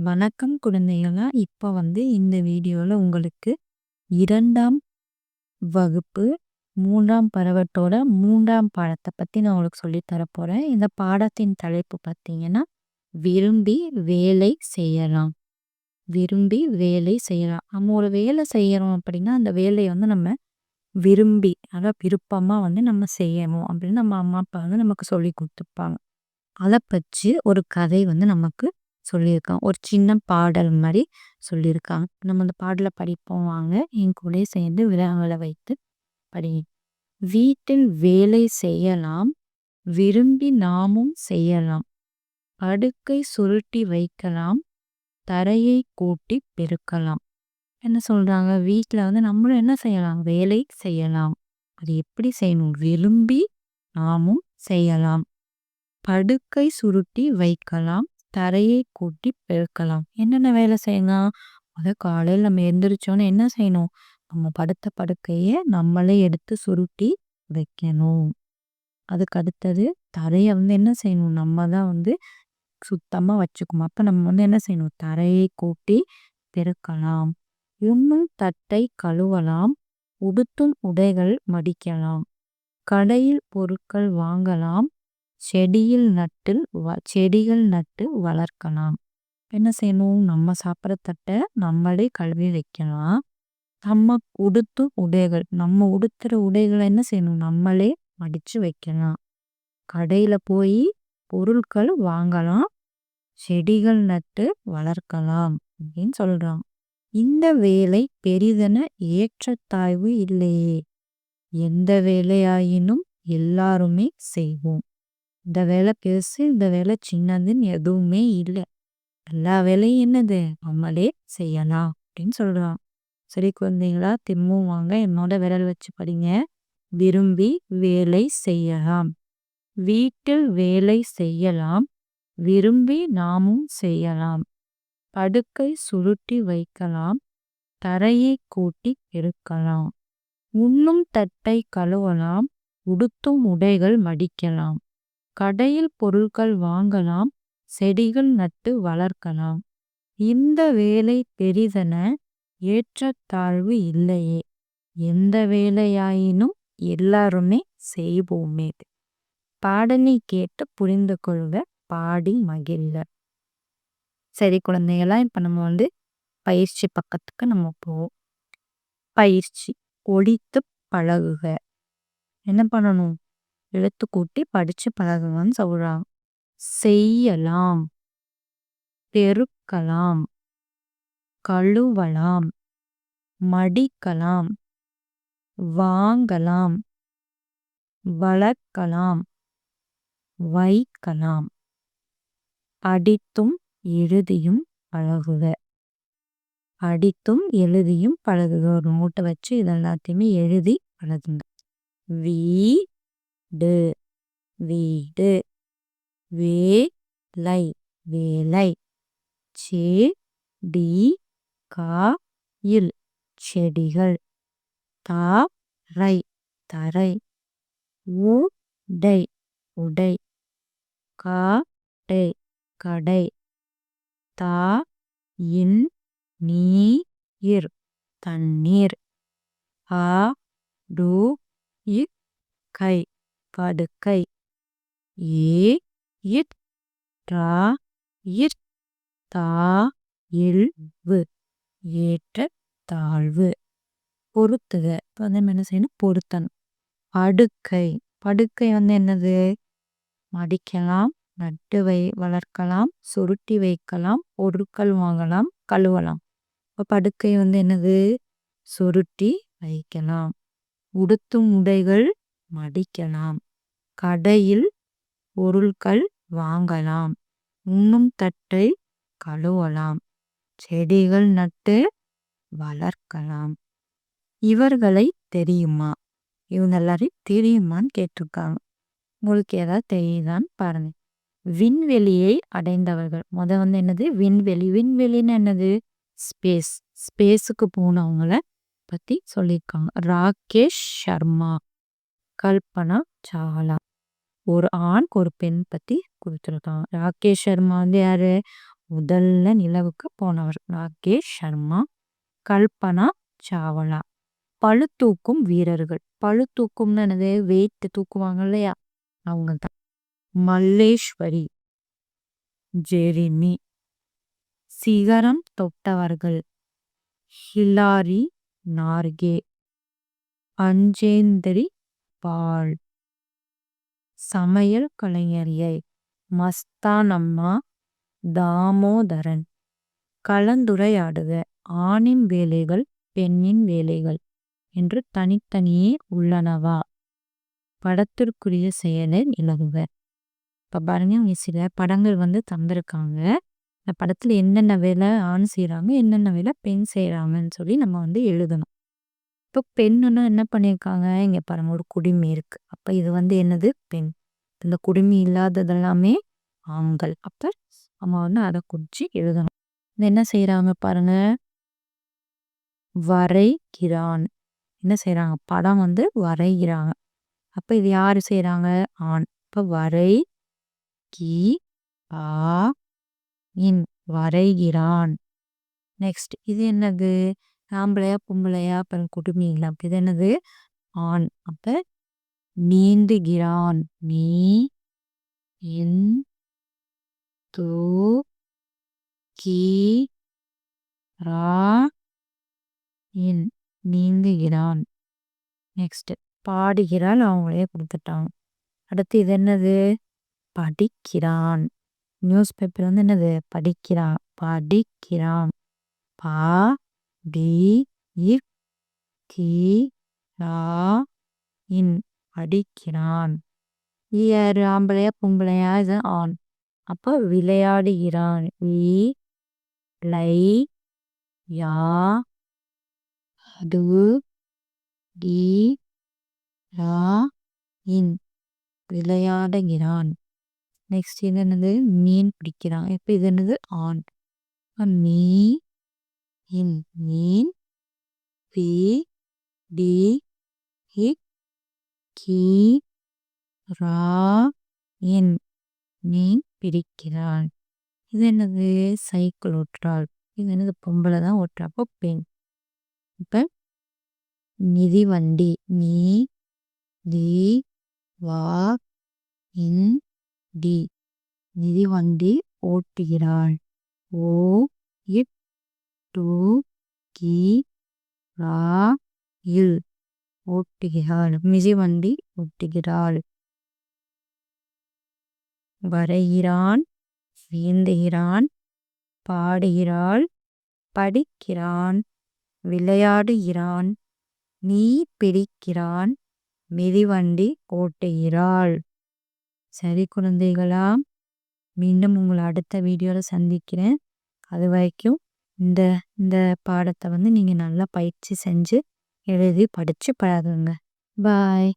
வணக்கம் குழந்தைகளா! இப்போ வந்து இந்த வீடியோவில் உங்களுக்கு இரண்டாம் வகுப்பு மூன்றாம் பருவத்தோட மூன்றாம் பாடத்தை பற்றி நான் உங்களுக்கு சொல்லி தரப்போகிறேன் இந்த பாடத்தின் தலைப்பு பார்த்தீங்கன்னா, விரும்பி வேலை செய்யலாம். விரும்பி வேலை செய்யலாம். நம்ம ஒரு வேலை செய்கிறோம் அப்படின்னா, அந்த வேலையை வந்து நம்ம விரும்பி, அதாவது விருப்பமாக வந்து நம்ம செய்யணும் அப்படின்னு நம்ம அம்மா, அப்பா வந்து நமக்கு சொல்லிக் கொடுத்துருப்பாங்க அதை பற்றி ஒரு கதை வந்து நமக்கு சொல்லியிருக்கான் ஒரு சின்ன பாடல் மாதிரி சொல்லியிருக்காங்க. நம்ம அந்த பாடலை படிப்போம் வாங்க. என் கூட சேர்ந்து விலங்குகளை வைத்து படி வீட்டில் வேலை செய்யலாம். விரும்பி நாமும் செய்யலாம். படுக்கை சுருட்டி வைக்கலாம். தரையை கூட்டி பெருக்கலாம். என்ன சொல்கிறாங்க வீட்டில் வந்து நம்மளும் என்ன செய்யலாம்? வேலை செய்யலாம். அது எப்படி செய்யணும்? விரும்பி நாமும் செய்யலாம். படுக்கை சுருட்டி வைக்கலாம். தரையை கூட்டி பெருக்கலாம். என்னென்ன வேலை செய்யலாம்? மொத காலையில நம்ம எந்திரிச்சோனே என்ன செய்யணும்? நம்ம படுத்த படுக்கைய நம்மளே எடுத்து சுருட்டி வைக்கணும். அதுக்கு அடுத்தது தரைய வந்து என்ன செய்யணும்? நம்ம தான் வந்து சுத்தமா வச்சுக்கணும். அப்ப நம்ம வந்து என்ன செய்யணும்? தரையை கூட்டி பெருக்கலாம். இன்னும் தட்டை கழுவலாம். உடுத்தும் உடைகள் மடிக்கலாம். கடையில் பொருட்கள் வாங்கலாம். செடியில் நட்டு செடிகள் நட்டு வளர்க்கலாம். என்ன செய்யணும்? நம்ம சாப்பிட்ற தட்டை நம்மளே கழுவி வைக்கலாம். நம்ம உடுத்தும் உடைகள் நம்ம உடுத்துற உடைகளை என்ன செய்யணும்? நம்மளே மடித்து வைக்கலாம். கடையில் போய் பொருட்கள் வாங்கலாம். செடிகள் நட்டு வளர்க்கலாம் அப்படின்னு சொல்றாங்க. இந்த வேலை பெரிதென ஏற்றத்தாழ்வு இல்லையே. எந்த வேலையாயினும் எல்லாருமே செய்வோம். இந்த வேலை பெருசு, இந்த வேலை சின்னதுன்னு எதுவுமே இல்லை எல்லா வேலையும் என்னது? நம்மளே செய்யலாம் அப்படின்னு சொல்கிறான் சரி குழந்தைங்களா திரும்பவும் வாங்க என்னோட விரல் வச்சு படிங்க. விரும்பி வேலை செய்யலாம். வீட்டில் வேலை செய்யலாம். விரும்பி நாமும் செய்யலாம். படுக்கை சுருட்டி வைக்கலாம். தரையை கூட்டி பெருக்கலாம். உண்ணும் தட்டை கழுவலாம். உடுத்தும் உடைகள் மடிக்கலாம். கடையில் பொருட்கள் வாங்கலாம். செடிகள் நட்டு வளர்க்கலாம். இந்த வேலை பெரிதென ஏற்றத்தாழ்வு இல்லையே. எந்த வேலையாயினும் எல்லாருமே செய்வோமே. பாடலை கேட்டு புரிந்து கொள்க. பாடி மகிழ்க. சரி குழந்தைகளா, இப்போ நம்ம வந்து பயிற்சி பக்கத்துக்கு நம்ம போவோம். பயிற்சி ஒழித்து பழகுக. என்ன பண்ணணும்? எழுத்து கூட்டி படிச்சு பழகணும்னு சொல்றாங்க. செய்யலாம். பெருக்கலாம். கழுவலாம். மடிக்கலாம். வாங்கலாம். வளர்க்கலாம். வைக்கலாம். படித்தும் எழுதியும் பழகுக. படித்தும் எழுதியும் பழகுக. ஒரு மூட்டை வச்சு இது எல்லாத்தையுமே எழுதி பழகுங்க. வி வீடு வீடு வேலை வேலை. செடி காயில். செடிகள். தரை தரை. உடை உடை. கடை கடை. தாயின் நீர் தண்ணீர். ஆ டு இக் கை படுக்கை படுக்கை ஏற்ற தாழ்வு பொறுத்துக. இப்போ வந்து நம்ம என்ன செய்யணும்? பொருத்தணும். படுக்கை படுக்கை வந்து என்னது? மடிக்கலாம். நட்டு வை வளர்க்கலாம். சுருட்டி வைக்கலாம். பொருட்கள் வாங்கலாம். கழுவலாம். இப்போ படுக்கை வந்து என்னது? சுருட்டி வைக்கலாம். உடுத்தும் உடைகள் மடிக்கலாம். கடையில் பொருட்கள் வாங்கலாம். உண்ணும் தட்டை கழுவலாம். செடிகள் நட்டு வளர்க்கலாம். இவர்களை தெரியுமா? இவங்க எல்லாரையும் தெரியுமான்னு கேட்டிருக்காங்க. உங்களுக்கு ஏதாவது தெரியுதான்னு பாருங்க. விண்வெளியை அடைந்தவர்கள். முத வந்து என்னது? விண்வெளி. விண்வெளின்னு என்னது? ஸ்பேஸ். ஸ்பேஸுக்கு போனவங்கள பத்தி சொல்லியிருக்காங்க. ராகேஷ் சர்மா. கல்பனா சாவ்லா. ஒரு ஆண் ஒரு பெண் பத்தி கொடுத்துருக்காங்க. ராகேஷ் சர்மா வந்து யாரு? முதல்ல நிலவுக்கு போனவர். ராகேஷ் சர்மா கல்பனா சாவலா. பழு தூக்கும் வீரர்கள். பழு தூக்கும்னு என்னது? வெயிட் தூக்குவாங்க இல்லையா? அவங்க தான் மல்லேஸ்வரி ஜெரிமி சிகரம் தொட்டவர்கள். ஹிலாரி நார்கே அஞ்சேந்திரி பால். சமையல் கலைஞரியை மஸ்தானம்மா தாமோதரன். கலந்துரையாடுக ஆணின் வேலைகள் பெண்ணின் வேலைகள் என்று தனித்தனியே உள்ளனவா? படத்திற்குரிய செயலை நிலவுக. இப்போ பாருங்க இங்க சில படங்கள் வந்து தந்திருக்காங்க. இந்த படத்தில் என்னென்ன வேலை ஆண் செய்கிறாங்க என்னென்ன வேலை பெண் செய்கிறாங்கன்னு சொல்லி நம்ம வந்து எழுதணும். இப்போ பெண்ணுன்னா என்ன பண்ணியிருக்காங்க இங்கே பாருங்க ஒரு குடிமை இருக்கு. அப்போ இது வந்து என்னது? பெண். இந்த குடிமை இல்லாததெல்லாமே ஆண்கள். அப்போ அவங்க வந்து அதை குறித்து எழுதணும். இது என்ன செய்கிறாங்க பாருங்க? வரைகிறான். என்ன செய்கிறாங்க படம் வந்து வரைகிறாங்க. அப்போ இது யார் செய்கிறாங்க ஆண். இப்போ வரை கி ஆ இன் வரைகிறான். நெக்ஸ்ட் இது என்னது? ஆம்பளையா பொம்பளையா அப்புறம் குடுமிங்களா அப்படி இது என்னது? ஆண். அப்ப நீந்துகிறான். நீ என் தூ கி ரா இன் நீந்துகிறான். நெக்ஸ்ட் பாடுகிறாள். அவங்களே கொடுத்துட்டாங்க. அடுத்து இது என்னது? படிக்கிறான். நியூஸ் பேப்பர் வந்து என்னது? படிக்கிறான். படிக்கிறான். பா டி இக் கி ரா இன் அடிக்கிறான். இது யாரு ஆம்பளையா பொம்பளையா இது ஆண். அப்போ விளையாடுகிறான். வி லை யா டு டி ரா இன் விளையாடுகிறான். நெக்ஸ்ட் இது என்னது? மீன் பிடிக்கிறான். இப்போ இது என்னது? ஆண். மீ இன் மீன். பி. டி. இக் கி. ரா. இன் மீன் பிடிக்கிறான். இது என்னது? சைக்கிள் ஓட்டுறாள். இது என்னது? பொம்பளை தான் ஓட்டுறப்போ பெண். இப்போ நிதி வண்டி. நீ தி வா இன் டி. நிதி வண்டி ஓட்டுகிறாள். ஓ இட் டு கி ரா இல் ஓட்டுகிறாள். மிதிவண்டி ஓட்டுகிறாள். வரைகிறான். நீந்துகிறான் பாடுகிறாள். படிக்கிறான். விளையாடுகிறான். நீ பிடிக்கிறான். மிதிவண்டி ஓட்டுகிறாள். சரி குழந்தைகளா மீண்டும் உங்களை அடுத்த வீடியோவில் சந்திக்கிறேன். அது வரைக்கும் இந்த இந்த பாடத்தை வந்து நீங்கள் நல்லா பயிற்சி செஞ்சு எழுதி படித்து பழகுங்க. பாய்.